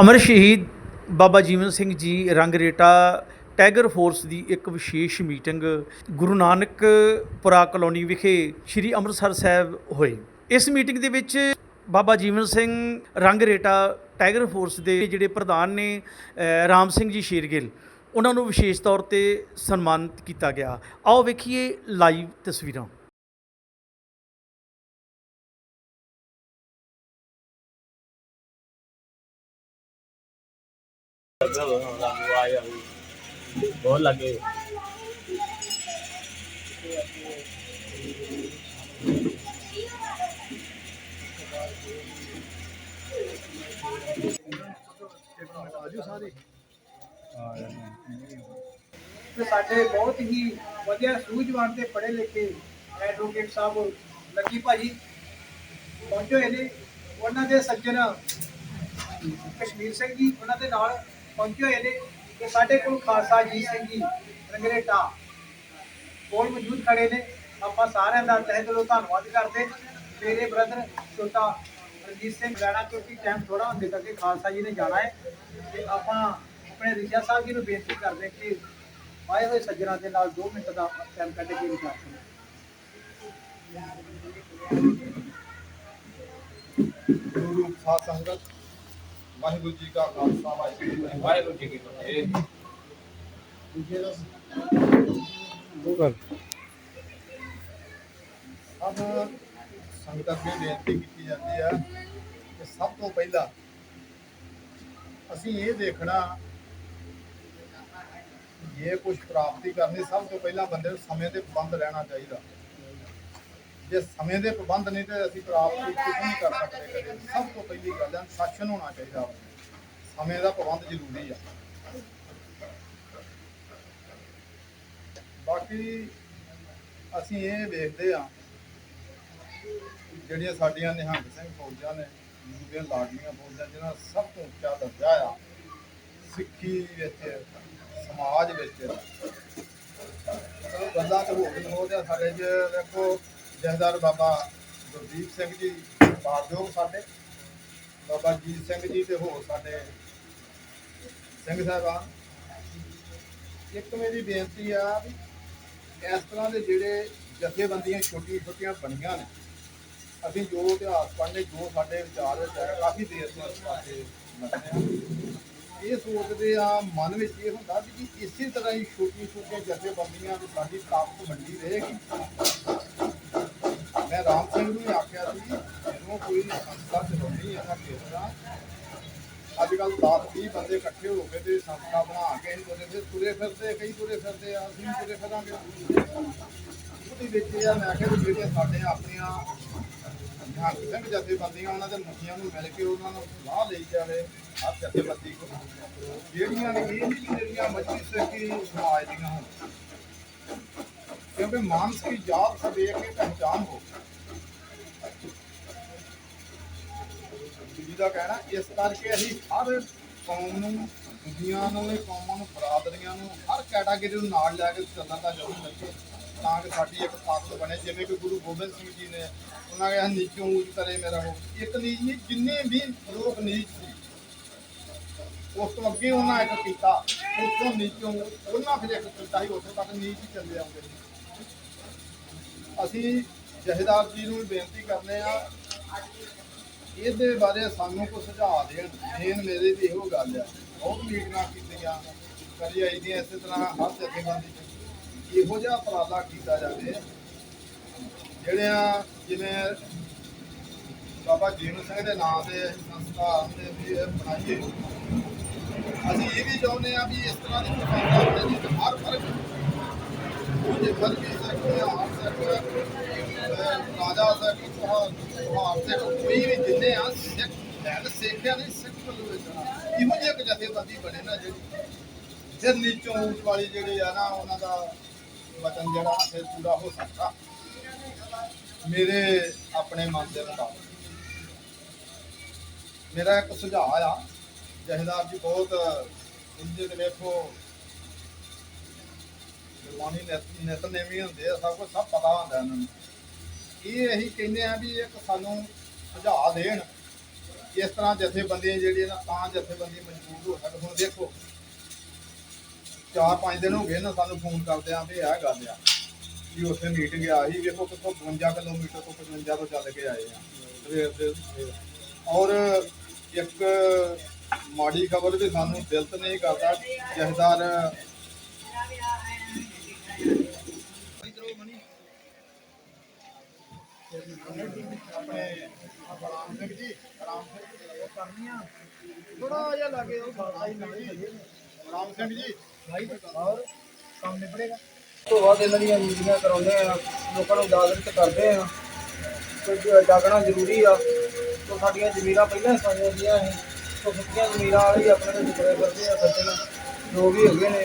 ਅਮਰ ਸ਼ਹੀਦ ਬਾਬਾ Jiwan Singh ji Ranghreta tiger force ਦੀ ਇੱਕ ਵਿਸ਼ੇਸ਼ ਮੀਟਿੰਗ ਗੁਰੂ ਨਾਨਕ ਪੁਰਾ ਕਲੋਨੀ ਵਿਖੇ ਸ੍ਰੀ ਅੰਮ੍ਰਿਤਸਰ ਸਾਹਿਬ ਹੋਈ ਇਸ ਮੀਟਿੰਗ ਦੇ ਵਿੱਚ ਬਾਬਾ ਜੀਵਨ ਸਿੰਘ ਰੰਗਰੇਟਾ ਟਾਈਗਰ ਫੋਰਸ ਦੇ ਜਿਹੜੇ ਪ੍ਰਧਾਨ ਨੇ ਰਾਮ ਸਿੰਘ ਜੀ ਸ਼ੇਰਗਿੱਲ, ਉਹਨਾਂ ਨੂੰ ਵਿਸ਼ੇਸ਼ ਤੌਰ ਤੇ ਸਨਮਾਨਿਤ ਕੀਤਾ ਗਿਆ। ਆਓ ਵੇਖੀਏ ਲਾਈਵ ਤਸਵੀਰਾਂ। ਬਹੁਤ ਲੱਗੇ। ਤੇ ਸਾਡੇ ਬਹੁਤ ਹੀ ਵਧੀਆ ਸੂਝਵਾਨ ਤੇ ਪੜ੍ਹੇ ਲਿਖੇ ਐਡਵੋਕੇਟ ਸਾਹਿਬ ਲੱਕੀ ਭਾਜੀ ਪਹੁੰਚੇ ਹੋਏ ਨੇ। ਉਹਨਾਂ ਦੇ ਸੱਜਣ ਕਸ਼ਮੀਰ ਸਿੰਘ ਜੀ, ਉਹਨਾਂ ਦੇ ਨਾਲ ਪਹੁੰਚੇ ਹੋਏ ਨੇ। ਤੇ ਸਾਡੇ ਕੋਲ ਖਾਲਸਾ ਜੀ ਸਿੰਘ ਜੀ, ਰੰਗਰੇਟਾ, ਕੋਲ ਮੌਜੂਦ ਖੜੇ ਨੇ। ਆਪਾਂ ਸਾਰਿਆਂ ਦਾ ਤਹਿ ਦਿਲੋਂ ਧੰਨਵਾਦ ਕਰਦੇ। ਮੇਰੇ ਬ੍ਰਦਰ ਛੋਟਾ ਰਣਜੀਤ ਸਿੰਘ ਲੈਣਾ ਕਿਉਂਕਿ ਟਾਈਮ ਥੋੜਾ ਹੁੰਦੇ ਕਰਕੇ ਖਾਲਸਾ ਜੀ ਨੇ ਜਾਣਾ ਹੈ। ਤੇ ਆਪਾਂ ਆਪਣੇ ਰਿਸ਼ਾ ਸਾਹਿਬ ਜੀ ਨੂੰ ਬੇਨਤੀ ਕਰਦੇ ਕਿ ਆਏ ਹੋਏ ਸੱਜਣਾ ਦੇ ਨਾਲ 2 ਮਿੰਟ ਦਾ ਟਾਈਮ ਕੱਢ ਕੇ ਵਿਚਾਰ ਕਰੋ। ਗੁਰੂ ਸਾਧ ਸੰਗਤ ਵਾਹਿਗੁਰੂ ਜੀ ਕਾ ਖਾਲਸਾ, ਵਾਹਿਗੁਰੂ ਜੀ ਕੀ ਵਾਹਿਗੁਰੂ ਜੀ ਕੀ ਫਤਿਹ। ਸਭ ਸੰਗਤ ਅੱਗੇ ਬੇਨਤੀ ਕੀਤੀ ਜਾਂਦੀ ਹੈ ਕਿ ਸਭ ਤੋਂ ਪਹਿਲਾਂ ਅਸੀਂ ਇਹ ਦੇਖਣਾ ਜੇ ਕੁਝ ਪ੍ਰਾਪਤੀ ਕਰਨੀ ਸਭ ਤੋਂ ਪਹਿਲਾਂ ਬੰਦੇ ਨੂੰ ਸਮੇਂ ਤੇ ਪਾਬੰਦ ਰਹਿਣਾ ਚਾਹੀਦਾ। ਜੇ ਸਮੇਂ ਦੇ ਪਾਬੰਦ ਨਹੀਂ ਤੇ ਅਸੀਂ ਪ੍ਰਾਪਤ ਕੁਝ ਨਹੀਂ ਕਰ ਸਕਦੇ। ਸਭ ਤੋਂ ਪਹਿਲੀ ਗੱਲ ਹੈ ਅਨੁਸ਼ਾਸਨ ਹੋਣਾ ਚਾਹੀਦਾ ਸਮੇਂ ਦਾ ਪਾਬੰਦ ਜ਼ਰੂਰੀ ਆ। ਬਾਕੀ ਅਸੀਂ ਇਹ ਵੇਖਦੇ ਆ ਜਿਹੜੀਆਂ ਸਾਡੀਆਂ ਨਿਹੰਗ ਸਿੰਘ ਫੌਜਾਂ ਨੇ ਗੁਰੂ ਲਾਡਲੀਆਂ ਫੌਜਾਂ ਜਿਹਨਾਂ ਦਾ ਸਭ ਤੋਂ ਉੱਚਾ ਦਰਜਾ ਆ, ਸਿੱਖੀ ਵਿੱਚ, ਸਮਾਜ ਵਿੱਚ ਗੱਲਾਂ ਤਾਂ ਹੋ ਗਈਆਂ ਉਹਦੇ ਸਾਡੇ 'ਚ ਵੇਖੋ ਜਥੇਦਾਰ ਬਾਬਾ ਗੁਰਦੀਪ ਸਿੰਘ ਜੀ ਬਾਦਯੋਗ ਸਾਡੇ, ਬਾਬਾ ਜੀਤ ਸਿੰਘ ਜੀ ਤੇ ਹੋਰ ਸਾਡੇ ਸਿੰਘ ਸਾਹਿਬਾਨ। ਇੱਕ ਮੇਰੀ ਬੇਨਤੀ ਆ ਵੀ ਇਸ ਤਰ੍ਹਾਂ ਦੇ ਜਿਹੜੇ ਜਥੇਬੰਦੀਆਂ ਛੋਟੀਆਂ ਛੋਟੀਆਂ ਬਣੀਆਂ ਨੇ, ਅਸੀਂ ਜੋ ਇਤਿਹਾਸ ਪੜ੍ਹਨੇ, ਜੋ ਸਾਡੇ ਵਿਚਾਰ ਵਿੱਚ ਹੈ ਕਾਫੀ ਦੇਰ ਤੋਂ ਇਸ ਪਾਸੇ ਲੱਗੇ ਹਾਂ ਇਹ ਸੋਚਦੇ ਆ, ਮਨ ਵਿੱਚ ਇਹ ਹੁੰਦਾ ਵੀ ਇਸੇ ਤਰ੍ਹਾਂ ਹੀ ਛੋਟੀਆਂ ਛੋਟੀਆਂ ਜਥੇਬੰਦੀਆਂ ਦੀ ਸਾਡੀ ਤਾਕਤ ਵੱਡੀ ਰਹੇਗੀ। ਮੈਂ ਰਾਮ ਸਿੰਘ ਨੂੰ ਵੀ ਆਖਿਆ ਸੀ ਜਦੋਂ ਕੋਈ ਸੰਸਥਾ ਚਲਾਉਣੀ ਹੈ ਨਾ ਕਿਸ ਤਰ੍ਹਾਂ। ਅੱਜ ਕੱਲ 10 20 ਬੰਦੇ ਇਕੱਠੇ ਹੋ ਕੇ ਤੇ ਸੰਸਥਾ ਬਣਾ ਕੇ ਉਹਦੇ ਵਿੱਚ ਤੁਰੇ ਫਿਰਦੇ, ਕਈ ਤੁਰੇ ਫਿਰਦੇ ਆ, ਅਸੀਂ ਤੁਰੇ ਫਿਰਾਂਗੇ। ਉਹਦੇ ਵਿੱਚ ਆ, ਮੈਂ ਕਿਹਾ ਵੀ ਜਿਹੜੀਆਂ ਸਾਡੇ ਆਪਣੀਆਂ ਨਿਹੰਗ ਸਿੰਘ ਜਥੇਬੰਦੀਆਂ, ਉਹਨਾਂ ਦੇ ਮੁਖੀਆਂ ਨੂੰ ਮਿਲ ਕੇ ਉਹਨਾਂ ਨੂੰ ਸਲਾਹ ਲਈ ਜਾਵੇ ਹਰ ਜਥੇਬੰਦੀ ਕੋਲ। ਜਿਹੜੀਆਂ ਨੇ, ਇਹ ਜਿਹੜੀਆਂ ਮਜਲਿਸ ਸਿੱਖੀ ਸਮਾਜ ਦੀਆਂ ਹੋਣ। ਕਿਉਂਕਿ ਮਾਨਸ ਕੀ ਜਾਤ ਸਭ ਇੱਕ ਹੀ ਪਹਿਚਾਨ ਹੋ ਜੀ ਦਾ ਕਹਿਣਾ, ਇਸ ਕਰਕੇ ਅਸੀਂ ਹਰ ਕੌਮ ਨੂੰ, ਦੁਨੀਆ ਨੂੰ, ਇਹ ਕੌਮਾਂ ਨੂੰ, ਬਰਾਦਰੀਆਂ ਨੂੰ, ਹਰ ਕੈਟਾਗਰੀ ਨੂੰ ਨਾਲ ਲੈ ਕੇ ਚੱਲਣ ਦਾ ਜ਼ਰੂਰ ਲੱਗੇ ਤਾਂ ਕਿ ਸਾਡੀ ਇੱਕ ਤਾਕਤ ਬਣੇ। ਜਿਵੇਂ ਕਿ ਗੁਰੂ ਗੋਬਿੰਦ ਸਿੰਘ ਜੀ ਨੇ ਉਹਨਾਂ ਕਿਹਾ ਨੀਚੋਂ ਉੱਚ ਕਰੇ ਮੇਰਾ ਹੋ ਇੱਕ ਨੀਚ ਨਹੀਂ, ਜਿੰਨੇ ਵੀ ਲੋਕ ਨੀਚ ਸੀ, ਉਸ ਤੋਂ ਅੱਗੇ ਉਹਨਾਂ ਇੱਕ ਕੀਤਾ, ਉਸ ਤੋਂ ਨੀਚੋਂ ਉਹਨਾਂ ਫਿਰ ਇੱਕ ਕੀਤਾ ਸੀ, ਉੱਥੇ ਤੱਕ ਨੀਚ ਹੀ ਚੱਲੇ ਆਉਂਦੇ ਸੀ। ਅਸੀਂ ਜਹੇਦਾਰ ਜੀ ਨੂੰ ਬੇਨਤੀ ਕਰਨੇ ਆ, ਇਹਦੇ ਬਾਰੇ ਸਾਨੂੰ ਕੋਈ ਸੁਝਾਅ ਦੇਣ। ਮੇਨ ਮੇਰੇ ਵੀ ਇਹੋ ਗੱਲ ਆ। ਬਹੁਤ ਮੀਟਿੰਗਾਂ ਕੀਤੀਆਂ ਕਰੀ ਆਈ ਦੀਆਂ ਇਸੇ ਤਰ੍ਹਾਂ ਹਰ ਜਥੇਬੰਦੀ ਇਹੋ ਜਿਹਾ ਉਪਰਾਲਾ ਕੀਤਾ ਜਾਵੇ, ਜਿਹੜਿਆਂ ਜਿਵੇਂ ਬਾਬਾ ਜੀਵਨ ਸਿੰਘ ਦੇ ਨਾਂ ਤੇ ਸੰਸਥਾ ਤੇ ਵੀ ਬਣਾਈਏ। ਅਸੀਂ ਇਹ ਵੀ ਚਾਹੁੰਦੇ ਆ ਵੀ ਇਸ ਤਰ੍ਹਾਂ ਦੀ ਸੰਸਥਾ ਹਰ ਫ਼ਰਕ ਉਹਦੇ ਫਰਕੀ ਸਕਦੇ ਆ ਰਾਜਾ ਸਾਹਿਬ ਸੁਹਾਗ ਤੇ ਕੋਈ ਵੀ ਜਿੰਨੇ ਆ ਸਿੱਖ ਲੈਣ ਸਿੱਖਿਆ ਨਹੀਂ ਸਿੱਖ ਵੱਲੋਂ ਇਹੋ ਜਿਹੀ ਇੱਕ ਜਥੇਬੰਦੀ ਬਣੇ ਨਾ ਜਿਹੜੀ ਫਿਰ ਨੀਚੋਂ ਉੱਚ ਵਾਲੀ ਜਿਹੜੀ ਆ ਨਾ ਉਹਨਾਂ ਦਾ ਵਚਨ ਜਿਹੜਾ ਫਿਰ ਪੂਰਾ ਹੋ ਸਕਦਾ ਮੇਰੇ ਆਪਣੇ ਮਨ ਦੇ ਮੁਤਾਬਕ ਮੇਰਾ ਇੱਕ ਸੁਝਾਅ ਆ ਜਹੇਦਾਰ ਜੀ ਬਹੁਤ ਇੰਜੇ ਦੇ ਵੇਖੋ ਗੁਰਬਾਣੀ ਨਿਤ ਵੀ ਹੁੰਦੇ ਆ ਸਭ ਕੁਝ ਸਭ ਪਤਾ ਹੁੰਦਾ ਇਹਨਾਂ ਨੂੰ। ਇਹ ਅਸੀਂ ਕਹਿੰਦੇ ਆ ਵੀ ਇੱਕ ਸਾਨੂੰ ਸੁਝਾਅ ਦੇਣ, ਇਸ ਤਰ੍ਹਾਂ ਜਥੇਬੰਦੀਆਂ ਜਿਹੜੀਆਂ ਨਾ, ਤਾਂ ਜਥੇਬੰਦੀ ਮਜ਼ਬੂਤ ਹੋ ਸਕਣ ਹੁਣ ਦੇਖੋ, ਚਾਰ ਪੰਜ ਦਿਨ ਹੋ ਗਏ ਨਾ ਸਾਨੂੰ ਫੋਨ ਕਰਦੇ ਆਂ ਵੀ ਇਹ ਗੱਲ ਆ, ਵੀ ਉੱਥੇ ਮੀਟਿੰਗ ਆ। ਸੀ ਵੇਖੋ ਕਿੱਥੋਂ 52 ਕਿਲੋਮੀਟਰ ਤੋਂ 55 ਤੋਂ ਚੱਲ ਕੇ ਆਏ ਆ। ਸਵੇਰ ਦੇ ਔਰ ਇੱਕ ਮਾੜੀ ਖਬਰ ਵੀ ਸਾਨੂੰ ਦਿਲ ਤੇ ਨਹੀਂ ਕਰਦਾ ਜਹਦਾਰ ਆਪਣੇ ਰਾਮ ਸਿੰਘ ਜੀ ਰਾਮ ਸਿੰਘ ਕਰਨੀਆਂ ਥੋੜਾ ਜਿਹਾ ਲੱਗੇ ਉਹ ਬਾਬਾ ਹੀ ਨਹੀਂ ਰਾਮ ਸਿੰਘ ਜੀ ਭਾਈ ਔਰ ਕੰਮ ਨਿਬੜੇਗਾ ਤੋਂ ਬਾਅਦ ਇਹਨਾਂ ਦੀਆਂ ਮੀਟਿੰਗਾਂ ਕਰਾਉਂਦੇ ਆ ਲੋਕਾਂ ਨੂੰ ਜਾਗਰੂਕ ਕਰਦੇ ਆ ਤੇ ਜਾਗਣਾ ਜ਼ਰੂਰੀ ਆ। ਤੋਂ ਸਾਡੀਆਂ ਜ਼ਮੀਰਾਂ ਪਹਿਲਾਂ ਹੀ ਸਾਈਆਂ ਦੀਆਂ ਸੀ। ਤੋਂ ਸੁੱਕੀਆਂ ਜ਼ਮੀਰਾਂ ਵਾਲੇ ਆਪਣੇ ਤੇ ਜ਼ਿਕਰ ਕਰਦੇ ਆ ਸੱਜਣ ਜੋ ਵੀ ਹੈਗੇ ਨੇ।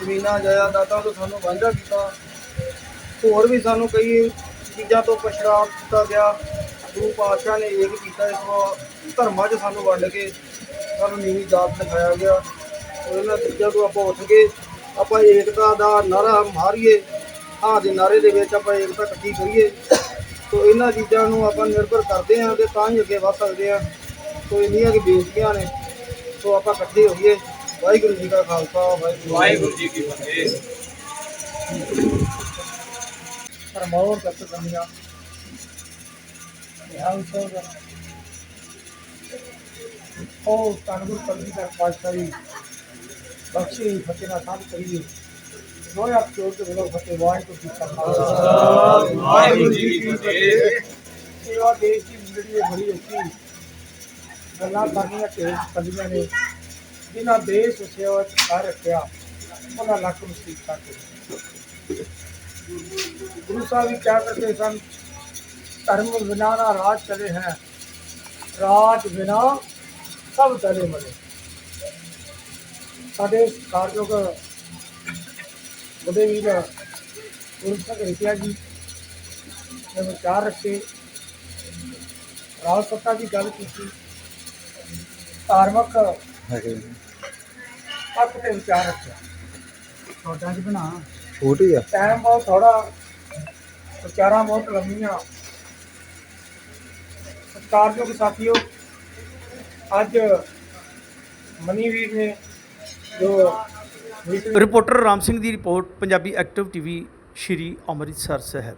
ਜ਼ਮੀਨਾਂ, ਜਾਇਦਾਦਾਂ ਤੋਂ ਸਾਨੂੰ ਵਾਂਝਾ ਕੀਤਾ। ਹੋਰ ਵੀ ਸਾਨੂੰ ਕਈ ਚੀਜ਼ਾਂ ਤੋਂ ਪਛੜਾ ਦਿੱਤਾ ਗਿਆ। ਗੁਰੂ ਪਾਤਸ਼ਾਹ ਨੇ ਏਕ ਕੀਤਾ ਇਸ ਵਾਰ ਧਰਮਾਂ 'ਚ ਸਾਨੂੰ ਵੰਡ ਕੇ ਸਾਨੂੰ ਨੀਵੀਂ ਜਾਤ ਦਿਖਾਇਆ ਗਿਆ ਔਰ ਇਹਨਾਂ ਚੀਜ਼ਾਂ ਤੋਂ ਆਪਾਂ ਉੱਠ ਕੇ ਆਪਾਂ ਏਕਤਾ ਦਾ ਨਾਰਾ ਮਾਰੀਏ ਹਾਂ ਦੇ ਨਾਰੇ ਦੇ ਵਿੱਚ ਆਪਾਂ ਏਕਤਾ ਇਕੱਠੀ ਕਰੀਏ। ਤੋ ਇਹਨਾਂ ਚੀਜ਼ਾਂ ਨੂੰ ਆਪਾਂ ਨਿਰਭਰ ਕਰਦੇ ਹਾਂ ਤੇ ਤਾਂ ਹੀ ਅੱਗੇ ਵਧ ਸਕਦੇ ਹਾਂ। ਤੋ ਇੰਨੀਆਂ ਕਿ ਬੇਨਤੀਆਂ ਨੇ, ਤੋ ਆਪਾਂ ਇਕੱਠੇ ਹੋਈਏ। ਵਾਹਿਗੁਰੂ ਜੀ ਕਾ ਖਾਲਸਾ ਵਾਹਿਗੁਰੂ ਵਾਹਿਗੁਰੂ ਜੀ ਕੀ ਫਤਿਹ। ਕਰਤ ਕੰਨਿਆ ਨਿਹਾਲ ਸੋਗ ਉਹ ਤਨਗੁਰ ਕਲਗੀ ਦਾ ਪਾਤਸ਼ਾਹੀ ਬਖਸ਼ੀ ਫਤਿਹ ਨਾਲ ਸਾਥ ਕਰੀਏ ਦੋਏ ਆਪ ਚੋਰ ਕੇ ਬੋਲੋ ਫਤਿਹ ਵਾਹਿਗੁਰੂ ਜੀ ਕਾ ਖਾਲਸਾ। ਵਾਹਿਗੁਰੂ ਜੀ ਕੀ ਫਤਿਹ। ਸੇਵਾ ਦੇਸ਼ ਦੀ ਹੈ ਬੜੀ ਔਖੀ ਗੱਲਾਂ ਕਰਨੀਆਂ ਤੇ ਕਰਨੀਆਂ ਨੇ। ਜਿਨ੍ਹਾਂ ਦੇਸ਼ ਸੇਵਾ ਕਰ ਰੱਖਿਆ ਉਹਨਾਂ ਲੱਖ ਮੁਸੀਬਤਾਂ ਤੇ। ਗੁਰੂ ਸਾਹਿਬ ਵੀ ਕਿਆ ਕਰਦੇ ਸਨ ਧਰਮ ਬਿਨਾ ਨਾ ਰਾਜ ਚਲੇ ਹੈ। ਰਾਜ ਬਿਨਾ ਸਭ ਚਲੇ ਮਲੇ ਸਾਡੇ ਕਾਰਜੋਗ ਬੜੇ ਵੀਰ ਗੁਰੂ ਸਾਹਿਬ ਰਿਤਿਆ ਜੀ ਨੇ ਵਿਚਾਰ ਰੱਖੇ ਰਾਜ ਸੱਤਾ ਦੀ ਗੱਲ ਕੀਤੀ। ਧਾਰਮਿਕ ਪੱਖ ਤੇ ਵਿਚਾਰ ਰੱਖਿਆ। ਤੁਹਾਡਾ ਜੀ ਬਣਾ ਛੋਟੀ ਆ। ਟਾਈਮ ਬਹੁਤ ਥੋੜਾ ਵਿਚਾਰਾਂ ਬਹੁਤ ਲੰਮੀਆਂ। ਸਤਿਕਾਰਯੋਗ ਸਾਥੀਓ, ਅੱਜ ਮਨੀਵੀਰ ਨੇ ਜੋ ਰਿਪੋਰਟਰ ਰਾਮ ਸਿੰਘ ਦੀ report, Punjabi active TV Shri Amritsar Sahib.